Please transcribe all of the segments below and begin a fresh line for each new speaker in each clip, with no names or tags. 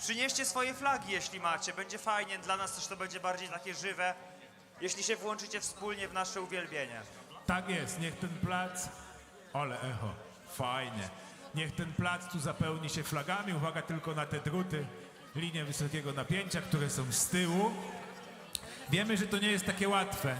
Przynieście swoje flagi, jeśli macie. Będzie fajnie. Dla nas też to będzie bardziej takie żywe, jeśli się włączycie wspólnie w nasze uwielbienie.
Tak jest, niech ten plac. Ale echo, fajnie. Niech ten plac tu zapełni się flagami. Uwaga tylko na te druty, linie wysokiego napięcia, które są z tyłu. Wiemy, że to nie jest takie łatwe.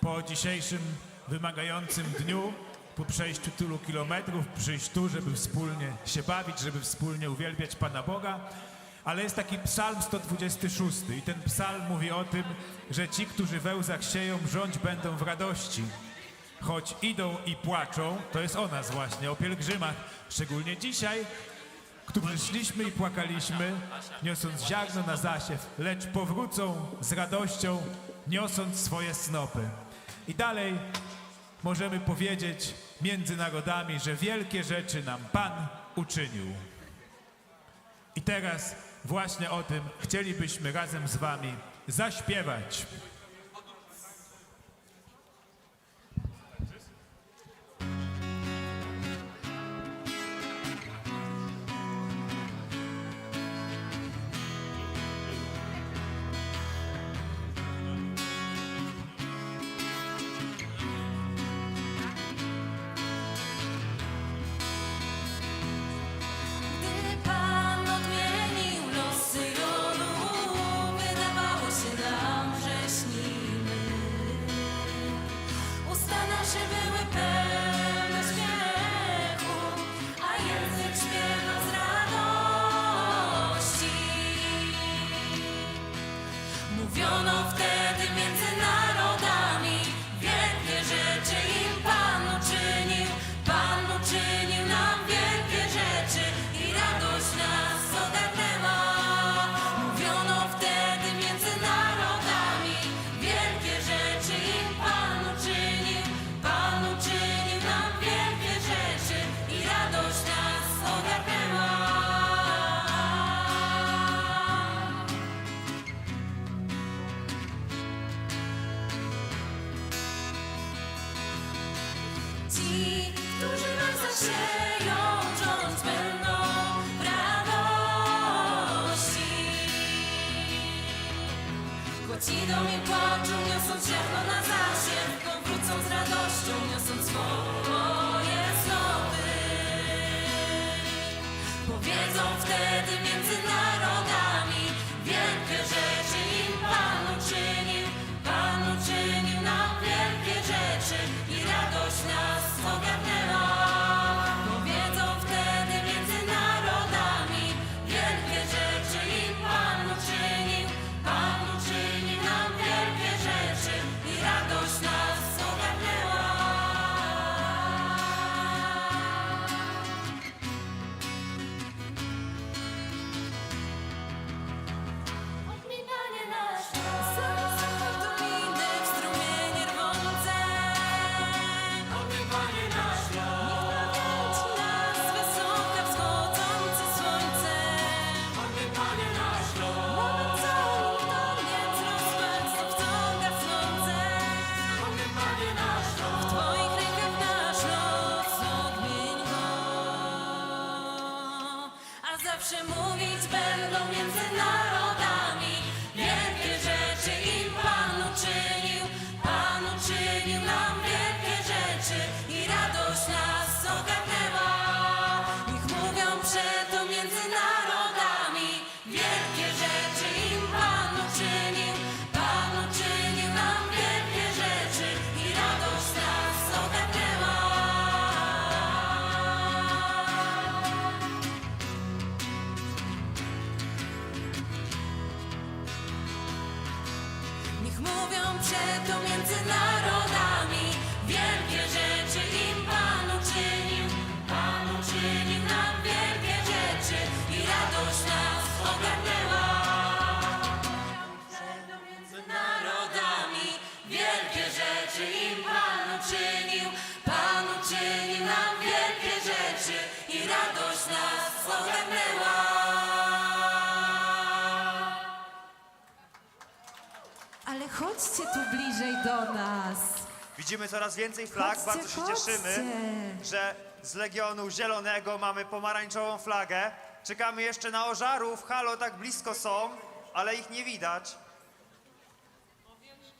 Po dzisiejszym wymagającym dniu, po przejściu tylu kilometrów, przyjść tu, żeby wspólnie się bawić, żeby wspólnie uwielbiać Pana Boga. Ale jest taki psalm 126 i ten psalm mówi o tym, że ci, którzy we łzach sieją, rządź będą w radości. Choć idą i płaczą, to jest o nas właśnie, o pielgrzymach, szczególnie dzisiaj, którzy szliśmy i płakaliśmy, niosąc ziarno na zasiew, lecz powrócą z radością, niosąc swoje snopy. I dalej możemy powiedzieć między narodami, że wielkie rzeczy nam Pan uczynił. I teraz właśnie o tym chcielibyśmy razem z Wami zaśpiewać.
alive.
Ale chodźcie tu bliżej do nas.
Widzimy coraz więcej flag,
Chodźcie,
bardzo się cieszymy,
chodźcie.
że z Legionu Zielonego mamy pomarańczową flagę. Czekamy jeszcze na ożarów. Halo, tak blisko są, ale ich nie widać.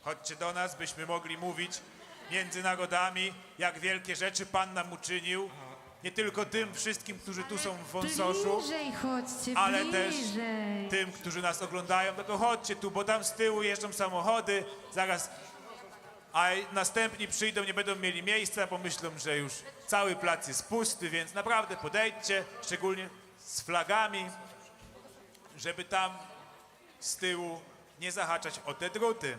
Chodźcie do nas, byśmy mogli mówić między narodami, jak wielkie rzeczy Pan nam uczynił. Nie tylko tym wszystkim, którzy tu są w Wąsoszu,
Bliżej chodźcie,
ale też
bliżej.
tym, którzy nas oglądają. No to chodźcie tu, bo tam z tyłu jeżdżą samochody, zaraz, a następni przyjdą, nie będą mieli miejsca, pomyślą, że już cały plac jest pusty, więc naprawdę podejdźcie, szczególnie z flagami, żeby tam z tyłu nie zahaczać o te druty.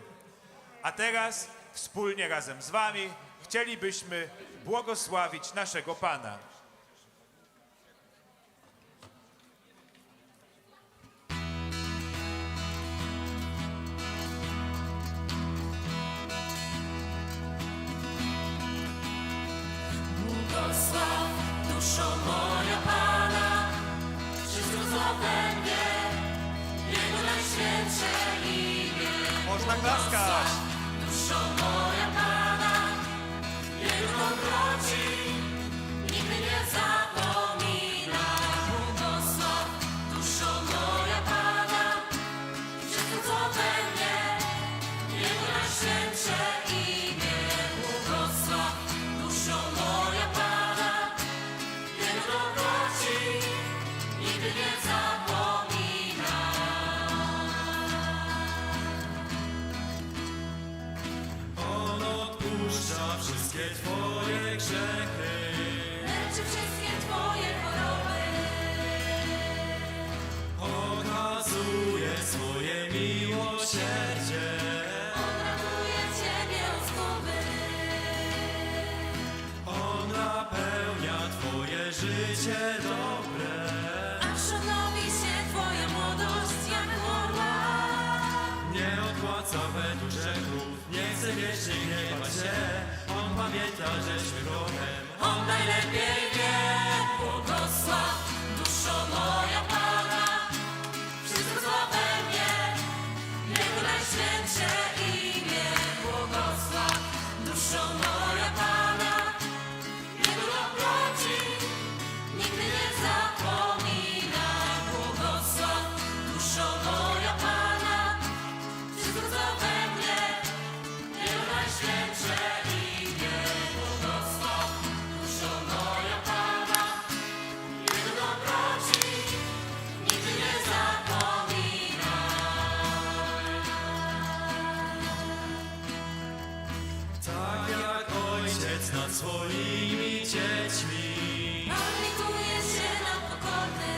A teraz wspólnie razem z wami chcielibyśmy błogosławić naszego Pana.
Błogosław duszo moja Pana, wszystko co we mnie, Jego najświętsze imię.
Można klaskać.
Wszystkie Twoje grzechy.
Leczy wszystkie Twoje choroby.
Okazuje swoje miłosierdzie.
On ratuje Ciebie od zguby.
On napełnia Twoje życie dobre.
Aż odnowi się Twoja młodość jak orła.
Nie odpłaca według grzechów. Nie chce wiecznie gniewać się. Pamięta, żeśmy grochem.
On najlepiej wie. Błogosław
ojciec nad swoimi dziećmi.
Oplikuje się na pokorny.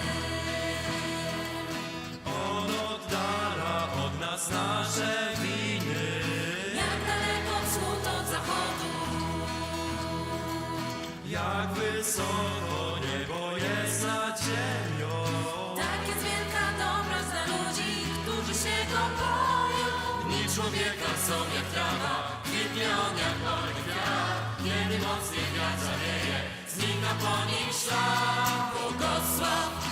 On oddala od nas nasze winy.
Jak daleko wschód od zachodu.
Jak wysoko niebo jest nad ziemią.
Tak jest wielka dobroć dla ludzi, którzy się go boją. Dni człowieka są jak trawa, kwitnie on jak. Mocniej wiatr zawieje, znika po nim ślad. Błogosław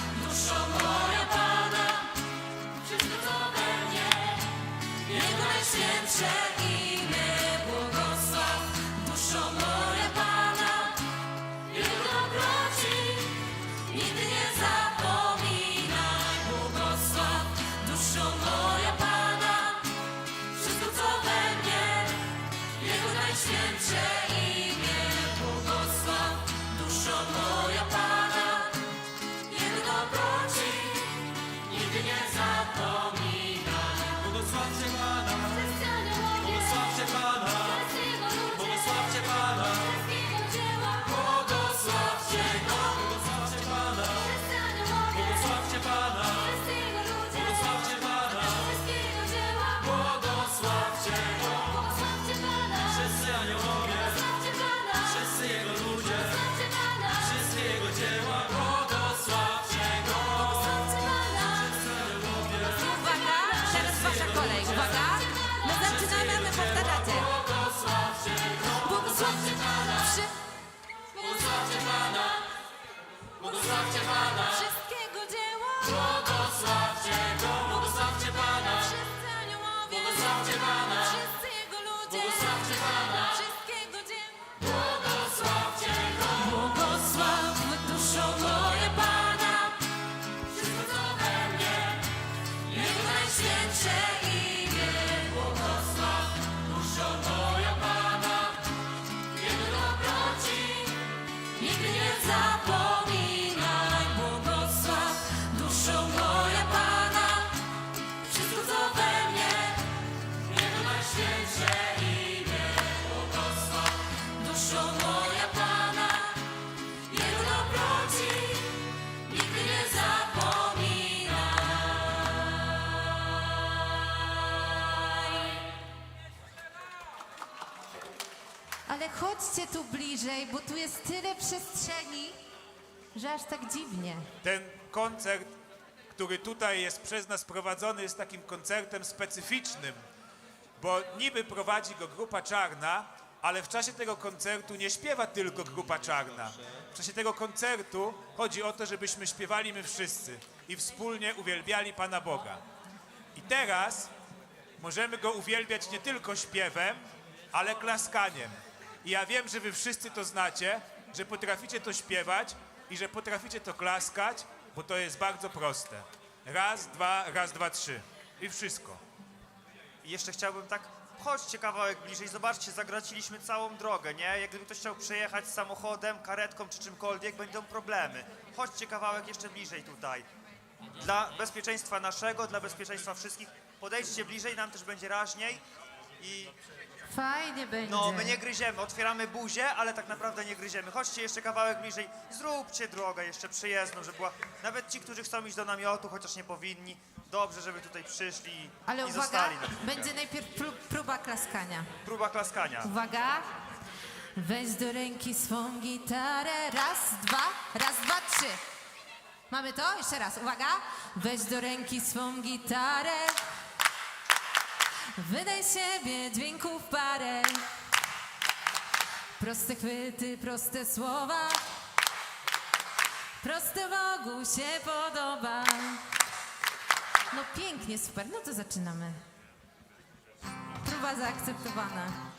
Sometimes chodźcie tu bliżej, bo tu jest tyle przestrzeni, że aż tak dziwnie.
Ten koncert, który tutaj jest przez nas prowadzony, jest takim koncertem specyficznym, bo niby prowadzi go grupa czarna, ale w czasie tego koncertu nie śpiewa tylko grupa czarna. W czasie tego koncertu chodzi o to, żebyśmy śpiewali my wszyscy i wspólnie uwielbiali Pana Boga. I teraz możemy go uwielbiać nie tylko śpiewem, ale klaskaniem. I ja wiem, że wy wszyscy to znacie, że potraficie to śpiewać i że potraficie to klaskać, bo to jest bardzo proste. Raz, dwa, raz, dwa, trzy. I wszystko.
I jeszcze chciałbym tak, chodźcie kawałek bliżej, zobaczcie, zagraciliśmy całą drogę, nie? Jak gdyby ktoś chciał przejechać samochodem, karetką czy czymkolwiek, będą problemy. Chodźcie kawałek jeszcze bliżej tutaj. Dla bezpieczeństwa naszego, dla bezpieczeństwa wszystkich, podejdźcie bliżej, nam też będzie raźniej. I
Fajnie będzie.
no, my nie gryziemy, otwieramy buzię, ale tak naprawdę nie gryziemy. Chodźcie jeszcze kawałek bliżej, zróbcie drogę jeszcze przyjezdną, żeby była... Nawet ci, którzy chcą iść do namiotu, chociaż nie powinni, dobrze, żeby tutaj przyszli
Ale
i
uwaga,
zostali na chwilkę.
będzie najpierw pró- próba klaskania.
Próba klaskania.
Uwaga. Weź do ręki swą gitarę. Raz, dwa, raz, dwa, trzy. Mamy to? Jeszcze raz. Uwaga. Weź do ręki swą gitarę. Wydaj siebie dźwięków parę. Proste chwyty, proste słowa. Proste Bogu się podoba. No pięknie, super. No to zaczynamy. Próba zaakceptowana.